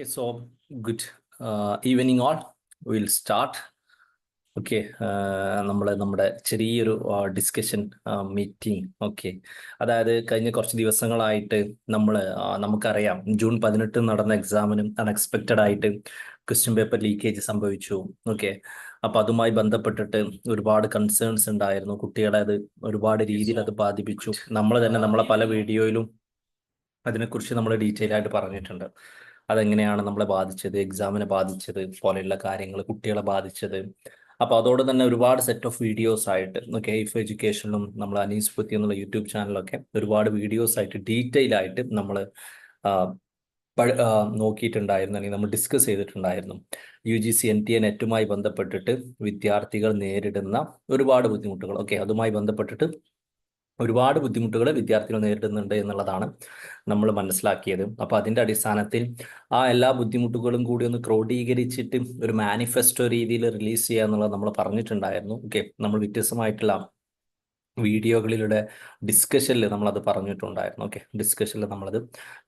Okay, so good. Uh, evening all. We'll start. Okay നമ്മൾ നമ്മുടെ ചെറിയൊരു ഡിസ്കഷൻ മീറ്റിംഗ് ഓക്കെ അതായത് കഴിഞ്ഞ കുറച്ച് ദിവസങ്ങളായിട്ട് നമ്മൾ നമുക്കറിയാം ജൂൺ പതിനെട്ട് നടന്ന എക്സാമിനും അൺഎക്സ്പെക്റ്റഡ് ആയിട്ട് ക്വസ്റ്റ്യൻ പേപ്പർ ലീക്കേജ് സംഭവിച്ചു. ഓക്കെ അപ്പൊ അതുമായി ബന്ധപ്പെട്ടിട്ട് ഒരുപാട് കൺസേൺസ് ഉണ്ടായിരുന്നു. കുട്ടികളെ അത് ഒരുപാട് രീതിയിൽ അത് ബാധിപ്പിച്ചു. നമ്മൾ തന്നെ നമ്മളെ പല വീഡിയോയിലും അതിനെക്കുറിച്ച് നമ്മൾ ഡീറ്റെയിൽ ആയിട്ട് പറഞ്ഞിട്ടുണ്ട്. അതെങ്ങനെയാണ് നമ്മളെ ബാധിച്ചത്? എക്സാമിനെ ബാധിച്ചത്? പോലെയുള്ള കാര്യങ്ങൾ കുട്ടികളെ ബാധിച്ചത്? അപ്പോൾ അതോടെ തന്നെ ഒരുപാട് സെറ്റ് ഓഫ് വീഡിയോസ് ആയിട്ട് ഓക്കെ ഇഫ് എഡ്യൂക്കേഷനിലും നമ്മൾ അനീസ് പുത്തി എന്നുള്ള യൂട്യൂബ് ചാനലൊക്കെ ഒരുപാട് വീഡിയോസ് ആയിട്ട് ഡീറ്റെയിൽ ആയിട്ട് നമ്മൾ നോക്കിയിട്ടുണ്ടായിരുന്നു അല്ലെങ്കിൽ നമ്മൾ ഡിസ്കസ് ചെയ്തിട്ടുണ്ടായിരുന്നു. U G C N T A നെറ്റുമായി ബന്ധപ്പെട്ടിട്ട് വിദ്യാർത്ഥികൾ നേരിടുന്ന ഒരുപാട് ബുദ്ധിമുട്ടുകൾ. ഓക്കെ അതുമായി ബന്ധപ്പെട്ടിട്ട് ഒരുപാട് ബുദ്ധിമുട്ടുകൾ വിദ്യാർത്ഥികൾ നേരിടുന്നുണ്ട് എന്നുള്ളതാണ് നമ്മൾ മനസ്സിലാക്കിയത്. അപ്പോൾ അതിന്റെ അടിസ്ഥാനത്തിൽ ആ എല്ലാ ബുദ്ധിമുട്ടുകളും കൂടി ഒന്ന് ക്രോഡീകരിച്ചിട്ട് ഒരു മാനിഫെസ്റ്റോ രീതിയിൽ റിലീസ് ചെയ്യുക എന്നുള്ളത് നമ്മൾ പറഞ്ഞിട്ടുണ്ടായിരുന്നു. ഓക്കെ? നമ്മൾ വ്യത്യസ്തമായിട്ടുള്ള വീഡിയോകളിലൂടെ ഡിസ്കഷനിൽ നമ്മളത് പറഞ്ഞിട്ടുണ്ടായിരുന്നു. ഓക്കെ ഡിസ്കഷനിൽ നമ്മളത്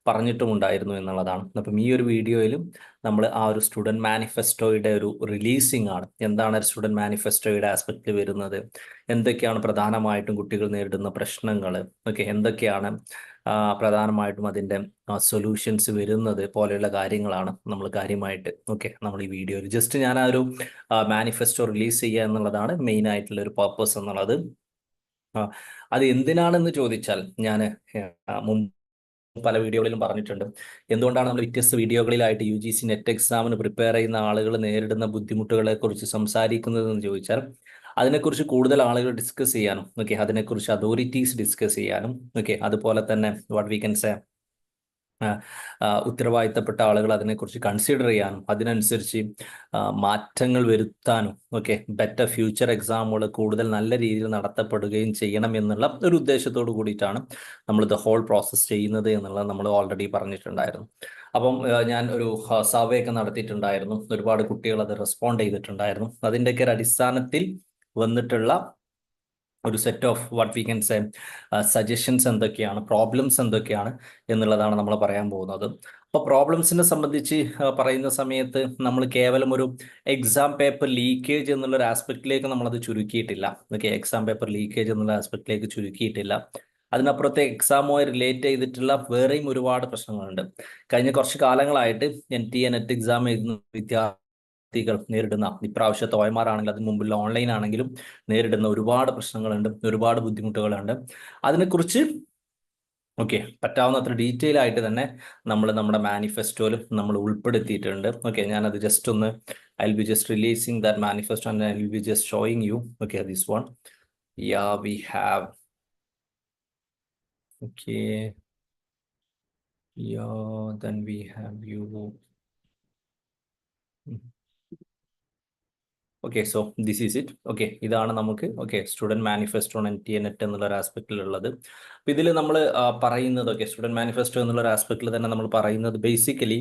പറഞ്ഞിട്ടുമുണ്ടായിരുന്നു എന്നുള്ളതാണ്. അപ്പം ഈ ഒരു വീഡിയോയിലും നമ്മൾ ആ ഒരു സ്റ്റുഡന്റ് മാനിഫെസ്റ്റോയുടെ ഒരു റിലീസിംഗ് ആണ്. എന്താണ് സ്റ്റുഡന്റ് മാനിഫെസ്റ്റോയുടെ ആസ്പെക്റ്റിൽ വരുന്നത്? എന്തൊക്കെയാണ് പ്രധാനമായിട്ടും കുട്ടികൾ നേരിടുന്ന പ്രശ്നങ്ങൾ ഓക്കെ എന്തൊക്കെയാണ് പ്രധാനമായിട്ടും അതിന്റെ സൊല്യൂഷൻസ് വരുന്നത് പോലെയുള്ള കാര്യങ്ങളാണ് നമ്മൾ കാര്യമായിട്ട് ഓക്കെ നമ്മൾ ഈ വീഡിയോയിൽ ജസ്റ്റ് ഞാൻ ആ ഒരു മാനിഫെസ്റ്റോ റിലീസ് ചെയ്യുക എന്നുള്ളതാണ് മെയിൻ ആയിട്ടുള്ള ഒരു പർപ്പസ് എന്നുള്ളത്. അത് എന്തിനാണെന്ന് ചോദിച്ചാൽ ഞാൻ പല വീഡിയോകളിലും പറഞ്ഞിട്ടുണ്ട്. എന്തുകൊണ്ടാണ് നമ്മൾ വ്യത്യസ്ത വീഡിയോകളിലായിട്ട് യു ജി സി നെറ്റ് എക്സാമിന് പ്രിപ്പയർ ചെയ്യുന്ന ആളുകൾ നേരിടുന്ന ബുദ്ധിമുട്ടുകളെ കുറിച്ച് സംസാരിക്കുന്നതെന്ന് ചോദിച്ചാൽ അതിനെക്കുറിച്ച് കൂടുതൽ ആളുകൾ ഡിസ്കസ് ചെയ്യാനും ഓക്കെ അതിനെക്കുറിച്ച് അതോറിറ്റീസ് ഡിസ്കസ് ചെയ്യാനും ഓക്കെ അതുപോലെ തന്നെ വാട്ട് വി കൻ സേ ഉത്തരവാദിത്തപ്പെട്ട ആളുകൾ അതിനെക്കുറിച്ച് കൺസിഡർ ചെയ്യാനും അതിനനുസരിച്ച് മാറ്റങ്ങൾ വരുത്താനും ഓക്കെ ബെറ്റർ ഫ്യൂച്ചർ എക്സാമുകൾ കൂടുതൽ നല്ല രീതിയിൽ നടത്തപ്പെടുകയും ചെയ്യണം എന്നുള്ള ഒരു ഉദ്ദേശത്തോട് കൂടിയിട്ടാണ് നമ്മൾ ഇത് ഹോൾ പ്രോസസ്സ് ചെയ്യുന്നത് എന്നുള്ളത് നമ്മൾ ഓൾറെഡി പറഞ്ഞിട്ടുണ്ടായിരുന്നു. അപ്പം ഞാൻ ഒരു സർവേ ഒക്കെ നടത്തിയിട്ടുണ്ടായിരുന്നു. ഒരുപാട് കുട്ടികൾ അത് റെസ്പോണ്ട് ചെയ്തിട്ടുണ്ടായിരുന്നു. അതിന്റെയൊക്കെ ഒരു അടിസ്ഥാനത്തിൽ വന്നിട്ടുള്ള ഒരു set of what we can say suggestions എന്തൊക്കെയാണ് പ്രോബ്ലംസ് എന്തൊക്കെയാണ് എന്നുള്ളതാണ് നമ്മൾ പറയാൻ പോകുന്നത്. അപ്പോൾ പ്രോബ്ലംസിനെ സംബന്ധിച്ച് പറയുന്ന സമയത്ത് നമ്മൾ കേവലം ഒരു എക്സാം പേപ്പർ ലീക്കേജ് എന്നുള്ള ഒരു ആസ്പെക്റ്റിലേക്ക് നമ്മളത് ചുരുക്കിയിട്ടില്ല. ഓക്കെ എക്സാം പേപ്പർ ലീക്കേജ് എന്നുള്ള ആസ്പെക്റ്റിലേക്ക് ചുരുക്കിയിട്ടില്ല. അതിനപ്പുറത്തെ എക്സാമുമായി റിലേറ്റ് ചെയ്തിട്ടുള്ള വേറെയും ഒരുപാട് പ്രശ്നങ്ങളുണ്ട്. കഴിഞ്ഞ കുറച്ച് കാലങ്ങളായിട്ട് N T A net exam എഴുതുന്ന വിദ്യാർത്ഥി വ്യക്തികൾ നേരിടുന്ന ഇപ്രാവശ്യത്തെ ഓയമാറാണെങ്കിലും അതിന് മുമ്പിൽ ഓൺലൈൻ ആണെങ്കിലും നേരിടുന്ന ഒരുപാട് പ്രശ്നങ്ങളുണ്ട് ഒരുപാട് ബുദ്ധിമുട്ടുകളുണ്ട്. അതിനെക്കുറിച്ച് ഓക്കെ പറ്റാവുന്നത്ര ഡീറ്റെയിൽ ആയിട്ട് തന്നെ നമ്മൾ നമ്മുടെ മാനിഫെസ്റ്റോയിൽ നമ്മൾ ഉൾപ്പെടുത്തിയിട്ടുണ്ട്. ഓക്കെ ഞാനത് ജസ്റ്റ് ഒന്ന് I will be just releasing that manifesto and I will be just showing you okay this one yeah we have okay. Yeah then we have you okay so this is it okay ഇതാണ് നമുക്ക് okay student manifesto N T N at എന്നുള്ള ഒരു ആസ്പെക്റ്റിലുള്ളത് അപ്പം ഇതിൽ നമ്മൾ പറയുന്നത് okay student manifesto എന്നുള്ള ഒരു ആസ്പെക്റ്റിൽ തന്നെ നമ്മൾ പറയുന്നത് ബേസിക്കലി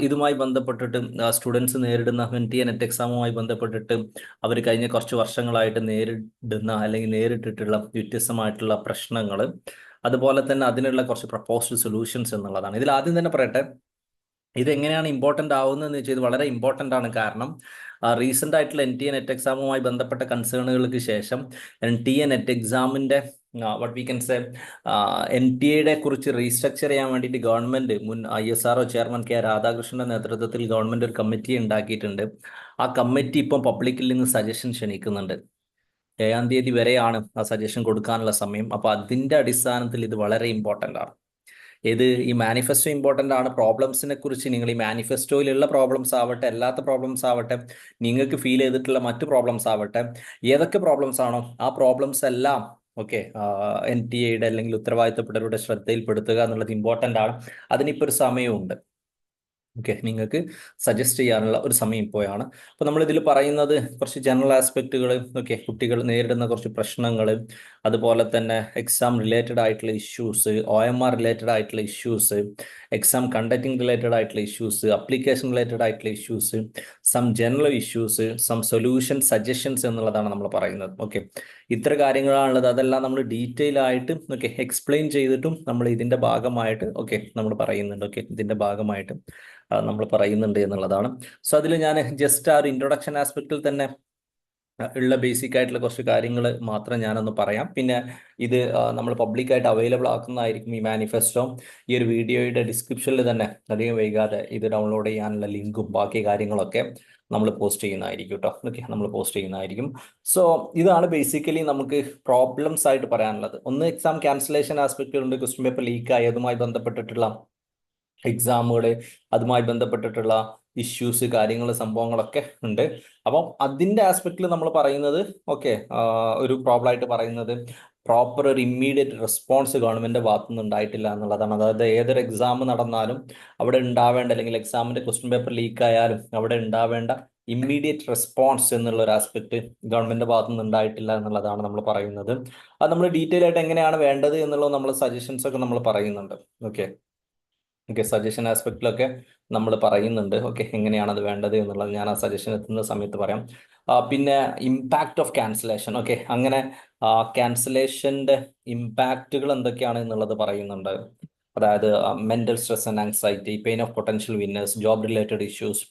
ഇതുമായി ബന്ധപ്പെട്ടിട്ട് സ്റ്റുഡൻസ് നേരിടുന്ന എൻ ടി എൻ എറ്റ് എക്സാമുമായി ബന്ധപ്പെട്ടിട്ട് അവർ കഴിഞ്ഞ കുറച്ച് വർഷങ്ങളായിട്ട് നേരിടുന്ന അല്ലെങ്കിൽ നേരിട്ടിട്ടുള്ള വ്യത്യസ്തമായിട്ടുള്ള പ്രശ്നങ്ങൾ അതുപോലെ തന്നെ അതിനുള്ള കുറച്ച് പ്രപ്പോസ്ഡ് സൊല്യൂഷൻസ് എന്നുള്ളതാണ്. ഇതിൽ ആദ്യം തന്നെ പറയട്ടെ ഇതെങ്ങനെയാണ് ഇമ്പോർട്ടന്റ് ആവുന്നതെന്ന് വെച്ചാൽ ഇത് വളരെ ഇമ്പോർട്ടന്റ് ആണ്. കാരണം റീസെന്റ് ആയിട്ടുള്ള എൻ ടി എ നെറ്റ് എക്സാമുമായി ബന്ധപ്പെട്ട കൺസേണുകൾക്ക് ശേഷം എൻ ടി എ നെറ്റ് എക്സാമിന്റെ what we can say N T എയുടെ കുറിച്ച് റീസ്ട്രക്ചർ ചെയ്യാൻ വേണ്ടിയിട്ട് ഗവൺമെന്റ് മുൻ I S R O chairman K രാധാകൃഷ്ണന്റെ നേതൃത്വത്തിൽ ഗവൺമെന്റ് ഒരു കമ്മിറ്റി ഉണ്ടാക്കിയിട്ടുണ്ട്. ആ കമ്മിറ്റി ഇപ്പം പബ്ലിക്കിൽ നിന്ന് സജഷൻ ക്ഷണിക്കുന്നുണ്ട്. ഏഴാം തീയതി വരെയാണ് ആ സജഷൻ കൊടുക്കാനുള്ള സമയം. അപ്പോൾ അതിന്റെ അടിസ്ഥാനത്തിൽ ഇത് വളരെ ഇമ്പോർട്ടന്റ് ആണ്. ഇത് ഈ മാനിഫെസ്റ്റോ ഇമ്പോർട്ടന്റ് ആണ്. പ്രോബ്ലംസിനെ കുറിച്ച് നിങ്ങൾ ഈ മാനിഫെസ്റ്റോയിലുള്ള പ്രോബ്ലംസ് ആവട്ടെ അല്ലാത്ത പ്രോബ്ലംസ് ആവട്ടെ നിങ്ങൾക്ക് ഫീൽ ചെയ്തിട്ടുള്ള മറ്റ് പ്രോബ്ലംസ് ആവട്ടെ ഏതൊക്കെ പ്രോബ്ലംസ് ആണോ ആ പ്രോബ്ലംസ് എല്ലാം ഓക്കെ എൻ ടി എയുടെ അല്ലെങ്കിൽ ഉത്തരവാദിത്തപ്പെട്ടവരുടെ ശ്രദ്ധയിൽപ്പെടുത്തുക എന്നുള്ളത് ഇമ്പോർട്ടന്റ് ആണ്. അതിനിപ്പോൾ ഒരു സമയമുണ്ട്. ഓക്കെ നിങ്ങൾക്ക് സജസ്റ്റ് ചെയ്യാനുള്ള ഒരു സമയം ഇപ്പോഴാണ്. അപ്പോൾ നമ്മൾ ഇതിൽ പറയുന്നത് കുറച്ച് ജനറൽ ആസ്പെക്റ്റുകൾ ഓക്കെ കുട്ടികൾ നേരിടുന്ന കുറച്ച് പ്രശ്നങ്ങൾ അതുപോലെ തന്നെ എക്സാം റിലേറ്റഡ് ആയിട്ടുള്ള issues O M R related ആയിട്ടുള്ള ഇഷ്യൂസ് എക്സാം കണ്ടക്ടിങ് റിലേറ്റഡ് ആയിട്ടുള്ള ഇഷ്യൂസ് അപ്ലിക്കേഷൻ റിലേറ്റഡ് ആയിട്ടുള്ള issues some general issues some solution suggestions എന്നുള്ളതാണ് നമ്മൾ പറയുന്നത്. ഓക്കെ ഇത്ര കാര്യങ്ങളാണുള്ളത്. അതെല്ലാം നമ്മൾ ഡീറ്റെയിൽ ആയിട്ട് ഓക്കെ എക്സ്പ്ലെയിൻ ചെയ്തിട്ടും നമ്മൾ ഇതിന്റെ ഭാഗമായിട്ട് ഓക്കെ നമ്മൾ പറയുന്നുണ്ട്. ഓക്കെ ഇതിന്റെ ഭാഗമായിട്ട് നമ്മൾ പറയുന്നുണ്ട് എന്നുള്ളതാണ്. സോ അതിൽ ഞാൻ ജസ്റ്റ് ആ ഒരു ഇൻട്രൊഡക്ഷൻ ആസ്പെക്റ്റിൽ തന്നെ ഉള്ള ബേസിക് ആയിട്ടുള്ള കുറച്ച് കാര്യങ്ങൾ മാത്രം ഞാനൊന്ന് പറയാം. പിന്നെ ഇത് നമ്മൾ പബ്ലിക്കായിട്ട് അവൈലബിൾ ആക്കുന്നതായിരിക്കും ഈ മാനിഫെസ്റ്റോ ഈ ഒരു വീഡിയോയുടെ ഡിസ്ക്രിപ്ഷനിൽ തന്നെ അധികം വൈകാതെ ഇത് ഡൗൺലോഡ് ചെയ്യാനുള്ള ലിങ്കും ബാക്കി കാര്യങ്ങളൊക്കെ നമ്മൾ പോസ്റ്റ് ചെയ്യുന്നതായിരിക്കും കേട്ടോ. ഓക്കെ നമ്മൾ പോസ്റ്റ് ചെയ്യുന്നതായിരിക്കും. സോ ഇതാണ് ബേസിക്കലി നമുക്ക് പ്രോബ്ലംസ് ആയിട്ട് പറയാനുള്ളത്. ഒന്ന് എക്സാം ക്യാൻസലേഷൻ ആസ്പെക്റ്റുകളുണ്ട് ക്വസ്റ്റ്യൻ പേപ്പർ ലീക്ക് ആയി. അതുമായി ബന്ധപ്പെട്ടിട്ടുള്ള എക്സാമുകൾ അതുമായി ബന്ധപ്പെട്ടിട്ടുള്ള ഇഷ്യൂസ് കാര്യങ്ങൾ സംഭവങ്ങളൊക്കെ ഉണ്ട്. അപ്പം അതിന്റെ ആസ്പെക്റ്റിൽ നമ്മൾ പറയുന്നത് ഓക്കെ ഒരു പ്രോബ്ലം ആയിട്ട് പറയുന്നത് പ്രോപ്പർ ഒരു ഇമ്മീഡിയറ്റ് റെസ്പോൺസ് ഗവൺമെന്റ് ഭാഗത്തു നിന്ന് ഉണ്ടായിട്ടില്ല എന്നുള്ളതാണ്. അതായത് ഏതൊരു എക്സാം നടന്നാലും അവിടെ ഉണ്ടാവേണ്ട അല്ലെങ്കിൽ എക്സാമിന്റെ ക്വസ്റ്റ്യൻ പേപ്പർ ലീക്ക് ആയാലും അവിടെ ഉണ്ടാവേണ്ട ഇമ്മീഡിയറ്റ് റെസ്പോൺസ് എന്നുള്ള ഒരു ആസ്പെക്ട് ഗവൺമെന്റ് ഭാഗത്തു നിന്ന് ഉണ്ടായിട്ടില്ല എന്നുള്ളതാണ് നമ്മൾ പറയുന്നത്. അത് നമ്മൾ ഡീറ്റെയിൽ ആയിട്ട് എങ്ങനെയാണ് വേണ്ടത് എന്നുള്ളത് നമ്മൾ സജഷൻസ് ഒക്കെ നമ്മൾ പറയുന്നുണ്ട്. ഓക്കെ ഓക്കെ സജഷൻ ആസ്പെക്റ്റിലൊക്കെ നമ്മൾ പറയുന്നുണ്ട്. ഓക്കെ എങ്ങനെയാണ് അത് വേണ്ടത് എന്നുള്ളത് ഞാൻ ആ സജഷൻ എത്തുന്ന സമയത്ത് പറയാം. പിന്നെ ഇമ്പാക്റ്റ് ഓഫ് ക്യാൻസലേഷൻ ഓക്കെ അങ്ങനെ ക്യാൻസലേഷന്റെ ഇമ്പാക്റ്റുകൾ എന്തൊക്കെയാണ് എന്നുള്ളത് പറയുന്നുണ്ട്. അതായത് mental stress and anxiety pain of potential winners job related issues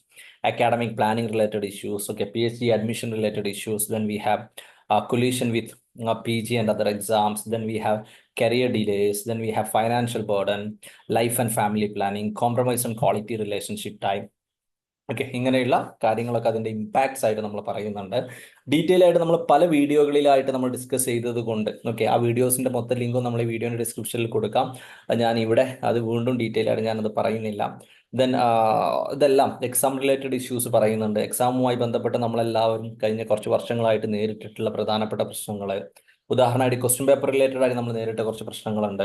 academic planning related issues okay P H D admission related issues then we have collusion with uh, PG and other exams. Then we have career delays. Then we have financial burden, life and family planning, compromise on quality relationship time. Okay ഇങ്ങനെയുള്ള കാര്യങ്ങളൊക്കെ അതിന്റെ impacts ആയിട്ട് നമ്മൾ പറയുന്നുണ്ട്. Detail ആയിട്ട് നമ്മൾ പല വീഡിയോകളിലായിട്ട് നമ്മൾ ഡിസ്കസ് ചെയ്തത് കൊണ്ട് ഓക്കെ ആ വീഡിയോസിന്റെ മൊത്തം ലിങ്കും നമ്മൾ ഈ വീഡിയോയുടെ ഡിസ്ക്രിപ്ഷനിൽ കൊടുക്കാം. ഞാൻ ഇവിടെ അത് വീണ്ടും ഡീറ്റെയിൽ ആയിട്ട് ഞാനത് പറയുന്നില്ല. ദെൻ ഇതെല്ലാം എക്സാം റിലേറ്റഡ് ഇഷ്യൂസ് പറയുന്നുണ്ട്. എക്സാമുമായി ബന്ധപ്പെട്ട് നമ്മളെല്ലാവരും കഴിഞ്ഞ കുറച്ച് വർഷങ്ങളായിട്ട് നേരിട്ടിട്ടുള്ള പ്രധാനപ്പെട്ട പ്രശ്നങ്ങൾ ഉദാഹരണമായിട്ട് ക്വസ്റ്റ്യൻ പേപ്പർ റിലേറ്റഡ് ആയിട്ട് നമ്മൾ നേരിട്ട കുറച്ച് പ്രശ്നങ്ങളുണ്ട്.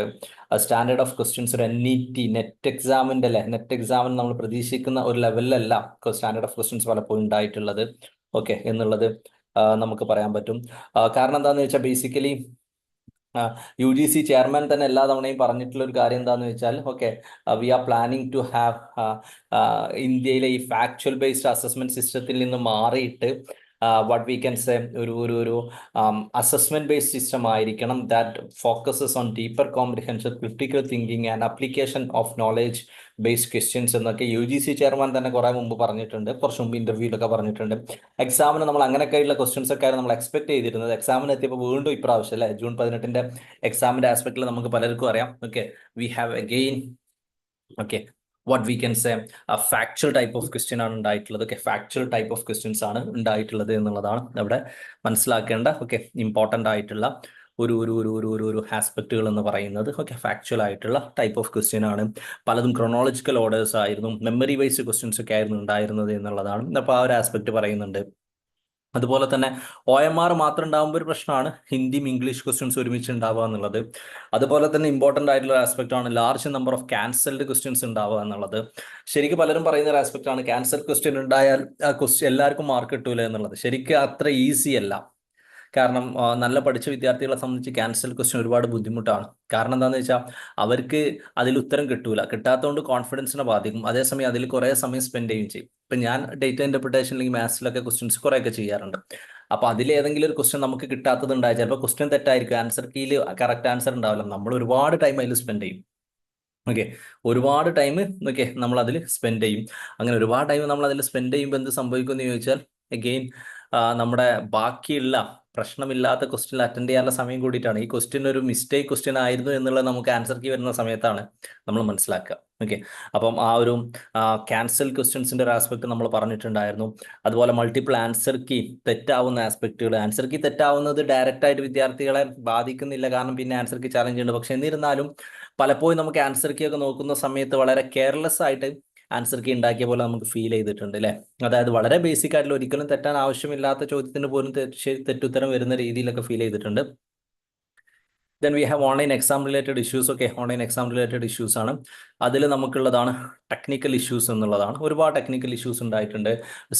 സ്റ്റാൻഡേർഡ് ഓഫ് ക്വസ്റ്റ്യൻസ് ഒരു എൻ ഇ ടി നെറ്റ് എക്സാമിന്റെ അല്ലെ നെറ്റ് എക്സാമിന് നമ്മൾ പ്രതീക്ഷിക്കുന്ന ഒരു ലെവലിലല്ല സ്റ്റാൻഡേർഡ് ഓഫ് ക്വസ്റ്റ്യൻസ് പലപ്പോഴും ഉണ്ടായിട്ടുള്ളത്. ഓക്കെ എന്നുള്ളത് നമുക്ക് പറയാൻ പറ്റും. കാരണം എന്താണെന്ന് വെച്ചാൽ basically U G C chairman തന്നെ എല്ലാ തവണയും പറഞ്ഞിട്ടുള്ള ഒരു കാര്യം എന്താണെന്ന് വെച്ചാൽ okay we are planning to have ഇന്ത്യയിലെ ഈ ഫാക്ച്വൽ ബേസ്ഡ് അസസ്മെന്റ് സിസ്റ്റത്തിൽ നിന്ന് മാറിയിട്ട് വാട്ട് വി ക്യാൻ സേ ഒരു ഒരു ഒരു അസസ്മെന്റ് ബേസ്ഡ് സിസ്റ്റം ആയിരിക്കണം that focuses on deeper comprehension critical thinking and application of knowledge based questions എന്നൊക്കെ യു ജി സി ചെയർമാൻ തന്നെ കുറെ മുമ്പ് പറഞ്ഞിട്ടുണ്ട്. കുറച്ച് മുമ്പ് ഇന്റർവ്യൂലൊക്കെ പറഞ്ഞിട്ടുണ്ട്. എക്സാമിന് നമ്മൾ അങ്ങനെയൊക്കെയുള്ള ക്വസ്റ്റ്യൻസ് ഒക്കെ നമ്മൾ എക്സ്പെക്ട് ചെയ്തിരുന്നത്. എക്സാമിന് എത്തിയപ്പോൾ വീണ്ടും ഇപ്രാവശ്യം അല്ലേ? ജൂൺ പതിനെട്ടിന്റെ എക്സാമിന്റെ ആസ്പെക്റ്റിൽ നമുക്ക് പലർക്കും അറിയാം. Okay we have again okay what we can say factual type of question ആണ് ഉണ്ടായിട്ടുള്ളത്. Okay factual type of questions ആണ് ഉണ്ടായിട്ടുള്ളത് എന്നുള്ളതാണ് അവിടെ മനസ്സിലാക്കേണ്ട ഓക്കെ ഇമ്പോർട്ടന്റ് ആയിട്ടുള്ള ഒരു ഒരു ഒരു ഒരു ഒരു ഒരു ആസ്പെക്റ്റുകൾ എന്ന് പറയുന്നത്. ഓക്കെ ഫാക്ച്വൽ ആയിട്ടുള്ള ടൈപ്പ് ഓഫ് ക്വസ്റ്റ്യൻ ആണ്. പലതും ക്രൊണോളജിക്കൽ ഓർഡേഴ്സ് ആയിരുന്നു. മെമ്മറി വൈസ് ക്വസ്റ്റ്യൻസ് ഒക്കെ ആയിരുന്നു ഉണ്ടായിരുന്നത് എന്നുള്ളതാണ്. അപ്പോൾ ആ ഒരു ആസ്പെക്ട് പറയുന്നുണ്ട്. അതുപോലെ തന്നെ ഒ എം ആർ മാത്രം ഉണ്ടാകുമ്പോൾ ഒരു പ്രശ്നമാണ് ഹിന്ദിയും ഇംഗ്ലീഷ് ക്വസ്റ്റ്യൻസ് ഒരുമിച്ച് ഉണ്ടാവുക എന്നുള്ളത്. അതുപോലെ തന്നെ ഇമ്പോർട്ടന്റ് ആയിട്ടുള്ള ഒരു ആസ്പെക്ട് ആണ് large number of cancelled questions ഉണ്ടാവുക എന്നുള്ളത്. ശരിക്കും പലരും പറയുന്ന ഒരു ആസ്പെക്ട് ആണ് ക്യാൻസൽ ക്വസ്റ്റ്യൻ ഉണ്ടായാൽ ആ ക്വസ്റ്റ്യൻ എല്ലാവർക്കും മാർക്ക് കിട്ടൂല എന്നുള്ളത്. ശരിക്കും അത്ര ഈസി അല്ല. കാരണം നല്ല പഠിച്ച വിദ്യാർത്ഥികളെ സംബന്ധിച്ച് ക്യാൻസൽ ക്വസ്റ്റ്യൻ ഒരുപാട് ബുദ്ധിമുട്ടാണ്. കാരണം എന്താണെന്ന് വെച്ചാൽ അവർക്ക് അതിൽ ഉത്തരം കിട്ടൂല. കിട്ടാത്തതുകൊണ്ട് കോൺഫിഡൻസിനെ ബാധിക്കും. അതേസമയം അതിൽ കുറേ സമയം സ്പെൻഡ് ചെയ്യുകയും ചെയ്യും. ഇപ്പം ഞാൻ ഡേറ്റ ഇന്റർപ്രിട്ടേഷൻ അല്ലെങ്കിൽ മാത്സിലൊക്കെ ക്വസ്റ്റ്യൻസ് കുറേയൊക്കെ ചെയ്യാറുണ്ട്. അപ്പോൾ അതിൽ ഏതെങ്കിലും ഒരു ക്വസ്റ്റ്യൻ നമുക്ക് കിട്ടാത്തത് ഉണ്ടായ ചിലപ്പോൾ ക്വസ്റ്റ്യൻ തെറ്റായിരിക്കും. ആൻസർ കീയിൽ കറക്റ്റ് ആൻസർ ഉണ്ടാവില്ല. നമ്മൾ ഒരുപാട് ടൈം അതിൽ സ്പെൻഡ് ചെയ്യും. ഓക്കെ ഒരുപാട് ടൈം ഓക്കെ നമ്മൾ അതിൽ സ്പെൻഡ് ചെയ്യും. അങ്ങനെ ഒരുപാട് ടൈം നമ്മൾ അതിൽ സ്പെൻഡ് ചെയ്യുമ്പോൾ എന്ത് സംഭവിക്കുമെന്ന് ചോദിച്ചാൽ അഗെയിൻ നമ്മുടെ ബാക്കിയുള്ള പ്രശ്നമില്ലാത്ത ക്വസ്റ്റ്യൻ അറ്റൻഡ് ചെയ്യാനുള്ള സമയം കൂടിയിട്ടാണ്. ഈ ക്വസ്റ്റ്യൻ ഒരു മിസ്റ്റേക്ക് ക്വസ്റ്റ്യൻ ആയിരുന്നു എന്നുള്ളത് നമുക്ക് ആൻസർ കീ വരുന്ന സമയത്താണ് നമ്മൾ മനസ്സിലാക്കുക. ഓക്കെ അപ്പം ആ ഒരു ക്യാൻസൽ ക്വസ്റ്റ്യൻസിന്റെ ഒരു ആസ്പെക്ട് നമ്മൾ പറഞ്ഞിട്ടുണ്ടായിരുന്നു. അതുപോലെ മൾട്ടിപ്പിൾ ആൻസർ കീ തെറ്റാവുന്ന ആസ്പെക്റ്റുകൾ ആൻസർ കീ തെറ്റാവുന്നത് ഡയറക്റ്റ് ആയിട്ട് വിദ്യാർത്ഥികളെ ബാധിക്കുന്നില്ല. കാരണം പിന്നെ ആൻസർ കീ ചാലഞ്ച് ഉണ്ട്. പക്ഷെ എന്നിരുന്നാലും പലപ്പോഴും നമുക്ക് ആൻസർ കീ ഒക്കെ നോക്കുന്ന സമയത്ത് വളരെ കെയർലെസ് ആയിട്ട് ആൻസർ കീ ഉണ്ടാക്കിയ പോലെ നമുക്ക് ഫീൽ ചെയ്തിട്ടുണ്ട് അല്ലേ അതായത് വളരെ ബേസിക് ആയിട്ടുള്ള ഒരിക്കലും തെറ്റാൻ ആവശ്യമില്ലാത്ത ചോദ്യത്തിന് പോലും തെറ്റുത്തരം വരുന്ന രീതിയിലൊക്കെ ഫീൽ ചെയ്തിട്ടുണ്ട്. Then we have online exam related issues ഒക്കെ. ഓൺലൈൻ എക്സാം റിലേറ്റഡ് ഇഷ്യൂസ് ആണ്. അതിൽ നമുക്കുള്ളതാണ് ടെക്നിക്കൽ ഇഷ്യൂസ് എന്നുള്ളതാണ്. ഒരുപാട് ടെക്നിക്കൽ ഇഷ്യൂസ് ഉണ്ടായിട്ടുണ്ട്.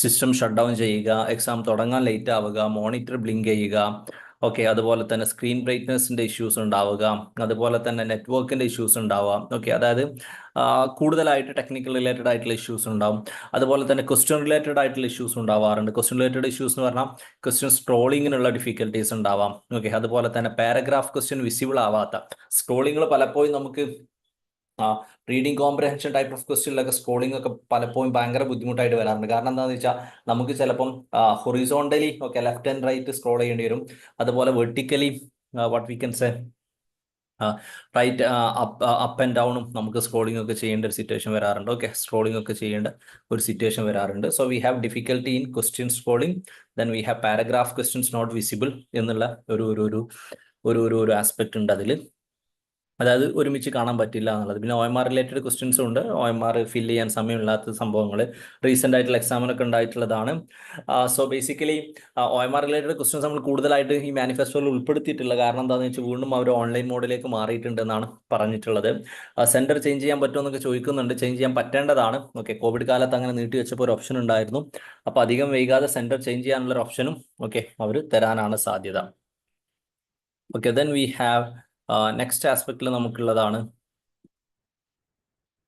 സിസ്റ്റം ഷട്ട് ഡൗൺ ചെയ്യുക എക്സാം തുടങ്ങാൻ ലേറ്റ് ആവുക മോണിറ്റർ ബ്ലിങ്ക് ചെയ്യുക ഓക്കെ അതുപോലെ തന്നെ സ്ക്രീൻ ബ്രൈറ്റ്നസിന്റെ ഇഷ്യൂസ് ഉണ്ടാവുക അതുപോലെ തന്നെ നെറ്റ്വർക്കിന്റെ ഇഷ്യൂസ് ഉണ്ടാവാം ഓക്കെ അതായത് കൂടുതലായിട്ട് ടെക്നിക്കൽ റിലേറ്റഡ് ആയിട്ടുള്ള ഇഷ്യൂസ് ഉണ്ടാവും. അതുപോലെ തന്നെ ക്വസ്റ്റ്യൻ റിലേറ്റഡ് ആയിട്ടുള്ള ഇഷ്യൂസ് ഉണ്ടാവാറുണ്ട്. ക്വസ്റ്റ്യൻ റിലേറ്റഡ് ഇഷ്യൂസ് എന്ന് പറഞ്ഞാൽ ക്വസ്റ്റ്യൻ സ്ട്രോളിങ്ങിനുള്ള ഡിഫിക്കൽട്ടീസ് ഉണ്ടാവാം. ഓക്കെ അതുപോലെ തന്നെ പാരഗ്രാഫ് ക്വസ്റ്റ്യൻ വിസിബിൾ ആവാത്ത. സ്ട്രോളിങ്ങൾ പലപ്പോഴും നമുക്ക് റീഡിങ് കോംപ്രഹെൻഷൻ ടൈപ്പ് ഓഫ് ക്വസ്റ്റ്യനിലൊക്കെ സ്കോളിംഗ് ഒക്കെ പലപ്പോഴും ഭയങ്കര ബുദ്ധിമുട്ടായിട്ട് വരാറുണ്ട്. കാരണം എന്താണെന്ന് വെച്ചാൽ നമുക്ക് ചിലപ്പം ഹൊറിസോണ്ടലി ഒക്കെ ലെഫ്റ്റ് ആൻഡ് റൈറ്റ് സ്ക്രോൾ ചെയ്യേണ്ടി വരും. അതുപോലെ vertically what we can say right up and ഡൗണും നമുക്ക് സ്ക്രോളിംഗ് ഒക്കെ ചെയ്യേണ്ട ഒരു സിറ്റുവേഷൻ വരാറുണ്ട്. ഓക്കെ സ്ക്രോളിംഗ് ഒക്കെ ചെയ്യേണ്ട ഒരു സിറ്റുവേഷൻ വരാറുണ്ട്. So we have difficulty in question scrolling then we have paragraph questions not visible എന്നുള്ള ഒരു ഒരു ഒരു ഒരു ഒരു ആസ്പെക്ട് ഉണ്ട് അതിൽ അതായത് ഒരുമിച്ച് കാണാൻ പറ്റില്ല എന്നുള്ളത്. പിന്നെ ഒ എം ആർ റിലേറ്റഡ് ക്വസ്റ്റ്യൻസും ഉണ്ട്. ഒ എം ആർ ഫില്ല് ചെയ്യാൻ സമയമില്ലാത്ത സംഭവങ്ങൾ. റീസെന്റ് ആയിട്ടുള്ള എക്സാമിനൊക്കെ ഉണ്ടായിട്ടുള്ളതാണ്. So basically O M R related questions നമ്മൾ കൂടുതലായിട്ട് ഈ മാനിഫെസ്റ്റോയിൽ ഉൾപ്പെടുത്തിയിട്ടില്ല കാരണം എന്താണെന്ന് വെച്ചാൽ വീണ്ടും അവർ ഓൺലൈൻ മോഡിലേക്ക് മാറിയിട്ടുണ്ടെന്നാണ് പറഞ്ഞിട്ടുള്ളത്. സെന്റർ ചേഞ്ച് ചെയ്യാൻ പറ്റുമോ എന്നൊക്കെ ചോദിക്കുന്നുണ്ട്. ചേഞ്ച് ചെയ്യാൻ പറ്റേണ്ടതാണ്. ഓക്കെ കോവിഡ് കാലത്ത് അങ്ങനെ നീട്ടി വെച്ചപ്പോൾ ഒരു ഓപ്ഷൻ ഉണ്ടായിരുന്നു. അപ്പോൾ അധികം വൈകാതെ സെന്റർ ചേഞ്ച് ചെയ്യാനുള്ള ഒരു ഓപ്ഷനും ഓക്കെ അവർ തരാനാണ് സാധ്യത. Okay then we have next ആസ്പെക്റ്റിൽ നമുക്കുള്ളതാണ്.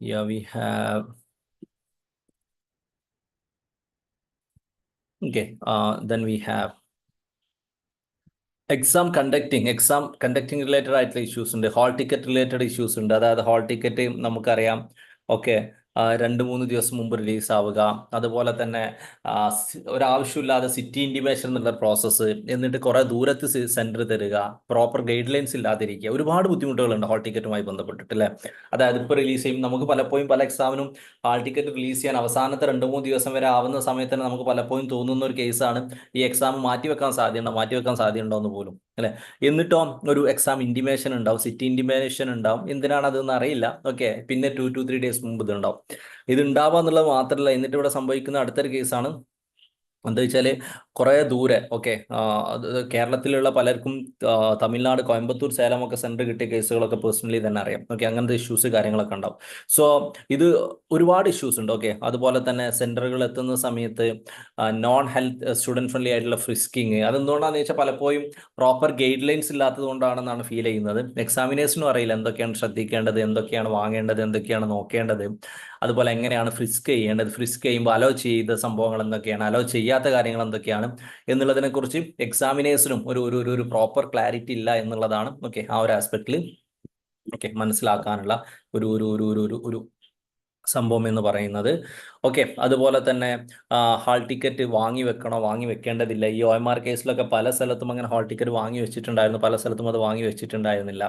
Yeah we have. Okay uh, then exam conducting exam conducting related ആയിട്ടുള്ള ഇഷ്യൂസ് ഉണ്ട്. ഹാൾ ടിക്കറ്റ് റിലേറ്റഡ് ഇഷ്യൂസ് ഉണ്ട്. അതായത് ഹാൾ ടിക്കറ്റ് നമുക്കറിയാം. ഓക്കെ രണ്ട് മൂന്ന് ദിവസം മുമ്പ് റിലീസ് ആവുക അതുപോലെ തന്നെ ഒരാവശ്യമില്ലാതെ സിറ്റി ഇൻഡിമേഷൻ എന്നുള്ള പ്രോസസ്സ് എന്നിട്ട് കുറെ ദൂരത്ത് സെന്റർ തരിക പ്രോപ്പർ ഗൈഡ് ലൈൻസ് ഇല്ലാതിരിക്കുക. ഒരുപാട് ബുദ്ധിമുട്ടുകളുണ്ട് ഹാൾ ടിക്കറ്റുമായി ബന്ധപ്പെട്ടിട്ട് അല്ലേ അതായത് ഇപ്പോൾ റിലീസ് ചെയ്യും നമുക്ക് പലപ്പോഴും പല എക്സാമിനും ഹാൾ ടിക്കറ്റ് റിലീസ് ചെയ്യാൻ അവസാനത്തെ രണ്ട് മൂന്ന് ദിവസം വരെ ആവുന്ന സമയത്ത് തന്നെ നമുക്ക് പലപ്പോഴും തോന്നുന്ന ഒരു കേസാണ് ഈ എക്സാം മാറ്റിവെക്കാൻ സാധ്യതയുണ്ടോ മാറ്റിവെക്കാൻ സാധ്യതയുണ്ടോ എന്ന് പോലും. അല്ലെ? എന്നിട്ടോ ഒരു എക്സാം ഇൻഡിമേഷൻ ഉണ്ടാവും സിറ്റി ഇൻഡിമേഷൻ ഉണ്ടാവും. എന്തിനാണ് അതെന്ന് അറിയില്ല. ഓക്കെ പിന്നെ ടു ടു ത്രീ ഡേയ്സ് മുമ്പ് ഇത് ഉണ്ടാവും ഇത് ഉണ്ടാവുക എന്നുള്ളത് മാത്രമല്ല എന്നിട്ട് ഇവിടെ സംഭവിക്കുന്ന അടുത്തൊരു കേസാണ് എന്താ വെച്ചാൽ കുറേ ദൂരെ ഓക്കെ കേരളത്തിലുള്ള പലർക്കും തമിഴ്നാട് കോയമ്പത്തൂർ സേലം ഒക്കെ സെന്റർ കിട്ടിയ കേസുകളൊക്കെ പേഴ്സണലി തന്നെ അറിയാം. ഓക്കെ അങ്ങനത്തെ ഇഷ്യൂസ് കാര്യങ്ങളൊക്കെ ഉണ്ടാവും. സോ ഇത് ഒരുപാട് ഇഷ്യൂസ് ഉണ്ട്. ഓക്കെ അതുപോലെ തന്നെ സെന്ററുകൾ എത്തുന്ന സമയത്ത് നോൺ ഹെൽത്ത് സ്റ്റുഡന്റ് ഫ്രണ്ട്ലി ആയിട്ടുള്ള ഫ്രിസ്കിങ് അതെന്തുകൊണ്ടാണെന്ന് വെച്ചാൽ പലപ്പോഴും പ്രോപ്പർ ഗൈഡ് ലൈൻസ് ഇല്ലാത്തത് കൊണ്ടാണെന്നാണ് ഫീൽ ചെയ്യുന്നത്. എക്സാമിനേഷനും അറിയില്ല എന്തൊക്കെയാണ് ശ്രദ്ധിക്കേണ്ടത് എന്തൊക്കെയാണ് വാങ്ങേണ്ടത് എന്തൊക്കെയാണ് നോക്കേണ്ടത്. അതുപോലെ എങ്ങനെയാണ് ഫ്രിസ്ക് ചെയ്യേണ്ടത്? ഫ്രിസ്ക് ചെയ്യുമ്പോൾ അലോ ചെയ്ത സംഭവങ്ങൾ എന്തൊക്കെയാണ്? അലോ ചെയ്യാത്ത കാര്യങ്ങൾ എന്തൊക്കെയാണ് എന്നുള്ളതിനെ കുറിച്ച് എക്സാമിനേഴ്സിനും ഒരു ഒരു ഒരു പ്രോപ്പർ ക്ലാരിറ്റി ഇല്ല എന്നുള്ളതാണ്. ഓക്കെ ആ ഒരു ആസ്പെക്റ്റിൽ ഓക്കെ മനസ്സിലാക്കാനുള്ള ഒരു ഒരു ഒരു ഒരു ഒരു സംഭവം എന്ന് പറയുന്നത്. ഓക്കെ അതുപോലെ തന്നെ ഹാൾ ടിക്കറ്റ് വാങ്ങി വെക്കണോ? വാങ്ങി വെക്കേണ്ടതില്ല. ഈ ഒ എം ആർ കേസിലൊക്കെ പല സ്ഥലത്തും അങ്ങനെ ഹാൾ ടിക്കറ്റ് വാങ്ങി വെച്ചിട്ടുണ്ടായിരുന്നു. പല സ്ഥലത്തും അത് വാങ്ങി വെച്ചിട്ടുണ്ടായിരുന്നില്ല.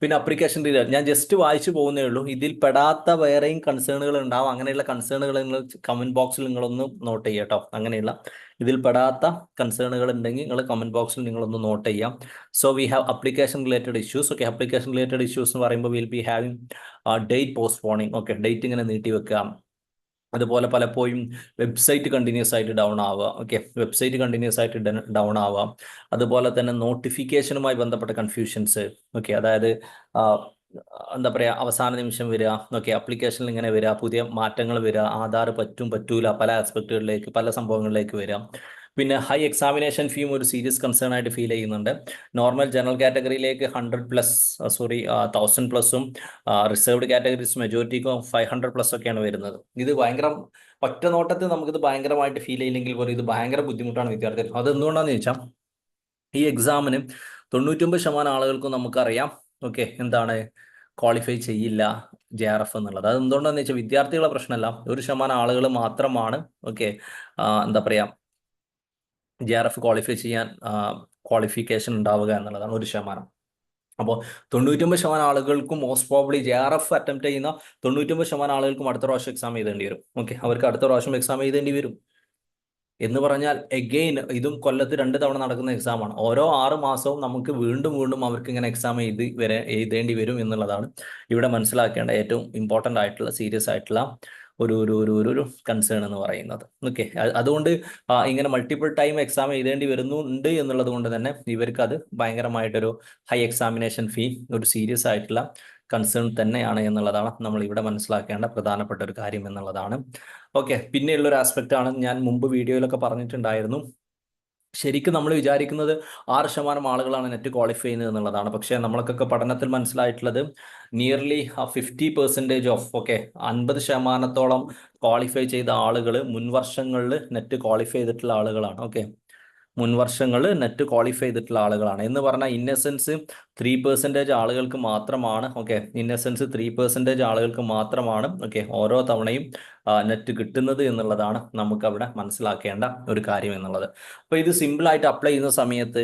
പിന്നെ അപ്ലിക്കേഷൻ ഞാൻ ജസ്റ്റ് വായിച്ചു പോകുന്നേ ഉള്ളൂ. ഇതിൽ പെടാത്ത വേറെയും കൺസേണുകൾ ഉണ്ടാവും. അങ്ങനെയുള്ള കൺസേണുകൾ നിങ്ങൾ കമന്റ് ബോക്സിൽ നിങ്ങളൊന്ന് നോട്ട് ചെയ്യട്ടോ അങ്ങനെയുള്ള ഇതിൽ പെടാത്ത കൺസേണുകൾ ഉണ്ടെങ്കിൽ നിങ്ങൾ കമന്റ് ബോക്സിൽ നിങ്ങളൊന്ന് നോട്ട് ചെയ്യാം so we have application related issues okay application related issues എന്ന് പറയുമ്പോൾ will be having date postponing okay date ഇങ്ങനെ നീട്ടി വെക്കാം അതുപോലെ പലപ്പോഴും വെബ്സൈറ്റ് കണ്ടിന്യൂസ് ആയിട്ട് ഡൗൺ ആവുക ഓക്കെ വെബ്സൈറ്റ് കണ്ടിന്യൂസ് ആയിട്ട് ഡൗൺ ആവുക അതുപോലെ തന്നെ നോട്ടിഫിക്കേഷനുമായി ബന്ധപ്പെട്ട കൺഫ്യൂഷൻസ് ഓക്കെ അതായത് എന്താ പറയുക അവസാന നിമിഷം വരിക ഓക്കെ അപ്ലിക്കേഷനിൽ ഇങ്ങനെ വരിക പുതിയ മാറ്റങ്ങൾ വരിക ആധാർ പറ്റും പറ്റൂല പല ആസ്പെക്റ്റുകളിലേക്ക് പല സംഭവങ്ങളിലേക്ക് വരിക പിന്നെ ഹൈ എക്സാമിനേഷൻ ഫീം ഒരു സീരിയസ് കൺസേൺ ആയിട്ട് ഫീൽ ചെയ്യുന്നുണ്ട്. നോർമൽ ജനറൽ കാറ്റഗറിയിലേക്ക് ഹൺഡ്രഡ് പ്ലസ് സോറി തൗസൻഡ് പ്ലസും റിസർവ്ഡ് കാറ്റഗറീസ് മെജോറിറ്റിക്കും ഫൈവ് ഹൺഡ്രഡ് പ്ലസ് ഒക്കെയാണ് വരുന്നത്. ഇത് ഭയങ്കര ഒറ്റ നോട്ടത്തിൽ നമുക്കിത് ഭയങ്കരമായിട്ട് ഫീൽ ചെയ്യില്ലെങ്കിൽ പോലും ഇത് ഭയങ്കര ബുദ്ധിമുട്ടാണ് വിദ്യാർത്ഥികൾ. അത് എന്തുകൊണ്ടാണെന്ന് ചോദിച്ചാൽ ഈ എക്സാമിന് തൊണ്ണൂറ്റൊമ്പത് ശതമാനം ആളുകൾക്കും നമുക്കറിയാം ഓക്കെ എന്താണ് ക്വാളിഫൈ ചെയ്യില്ല ജെ ആർ എഫ് എന്നുള്ളത്. അത് എന്തുകൊണ്ടാണെന്ന് വെച്ചാൽ വിദ്യാർത്ഥികളുടെ പ്രശ്നമല്ല. ഒരു ശതമാനം ആളുകൾ മാത്രമാണ് ഓക്കെ എന്താ പറയുക ജെ ആർ എഫ് ക്വാളിഫൈ ചെയ്യാൻ ക്വാളിഫിക്കേഷൻ ഉണ്ടാവുക എന്നുള്ളതാണ് ഒരു ശതമാനം. അപ്പോൾ തൊണ്ണൂറ്റൊമ്പത് ശതമാനം ആളുകൾക്കും most probably J R F attempt ചെയ്യുന്ന തൊണ്ണൂറ്റൊമ്പത് ശതമാനം ആളുകൾക്കും അടുത്ത പ്രാവശ്യം എക്സാം എഴുതേണ്ടി വരും. ഓക്കെ അവർക്ക് അടുത്ത പ്രാവശ്യം എക്സാം എഴുതേണ്ടി വരും. എന്ന് പറഞ്ഞാൽ എഗെയിൻ ഇതും കൊല്ലത്ത് രണ്ട് തവണ നടക്കുന്ന എക്സാമാണ് ഓരോ ആറ് മാസവും നമുക്ക് വീണ്ടും വീണ്ടും അവർക്ക് ഇങ്ങനെ എക്സാം എഴുതി വരെ എഴുതേണ്ടി വരും എന്നുള്ളതാണ് ഇവിടെ മനസ്സിലാക്കേണ്ട ഏറ്റവും ഇമ്പോർട്ടന്റ് ആയിട്ടുള്ള സീരിയസ് ആയിട്ടുള്ള ഒരു ഒരു ഒരു ഒരു കൺസേൺ എന്ന് പറയുന്നത്. ഓക്കെ അതുകൊണ്ട് ഇങ്ങനെ മൾട്ടിപ്പിൾ ടൈം എക്സാം എഴുതേണ്ടി വരുന്നുണ്ട് എന്നുള്ളത് കൊണ്ട് തന്നെ ഇവർക്ക് അത് ഭയങ്കരമായിട്ടൊരു ഹൈ എക്സാമിനേഷൻ ഫീ ഒരു സീരിയസ് ആയിട്ടുള്ള കൺസേൺ തന്നെയാണ് എന്നുള്ളതാണ് നമ്മൾ ഇവിടെ മനസ്സിലാക്കേണ്ട പ്രധാനപ്പെട്ട ഒരു കാര്യം എന്നുള്ളതാണ്. ഓക്കെ പിന്നെയുള്ളൊരു ആസ്പെക്റ്റ് ആണ് ഞാൻ മുമ്പ് വീഡിയോയിലൊക്കെ പറഞ്ഞിട്ടുണ്ടായിരുന്നു. ശരിക്കും നമ്മൾ വിചാരിക്കുന്നത് ആറ് ശതമാനം ആളുകളാണ് നെറ്റ് ക്വാളിഫൈ ചെയ്യുന്നത് എന്നുള്ളതാണ്. പക്ഷേ നമ്മൾക്കൊക്കെ പഠനത്തിൽ മനസ്സിലായിട്ടുള്ളത് nearly fifty percentage of okay അൻപത് ശതമാനത്തോളം ക്വാളിഫൈ ചെയ്ത ആളുകൾ മുൻവർഷങ്ങളിൽ നെറ്റ് ക്വാളിഫൈ ചെയ്തിട്ടുള്ള ആളുകളാണ് ഓക്കെ മുൻ വർഷങ്ങളിൽ നെറ്റ് ക്വാളിഫൈ ചെയ്തിട്ടുള്ള ആളുകളാണ്. എന്ന് പറഞ്ഞാൽ ഇന്നസെൻസ് ത്രീ പെർസെന്റേജ് ആളുകൾക്ക് മാത്രമാണ് ഓക്കെ ഇന്നസെൻസ് ത്രീ പെർസെന്റേജ് ആളുകൾക്ക് മാത്രമാണ് ഓക്കെ ഓരോ തവണയും നെറ്റ് കിട്ടുന്നത് എന്നുള്ളതാണ് നമുക്ക് അവിടെ മനസ്സിലാക്കേണ്ട ഒരു കാര്യം എന്നുള്ളത്. അപ്പോൾ ഇത് സിമ്പിളായിട്ട് അപ്ലൈ ചെയ്യുന്ന സമയത്ത്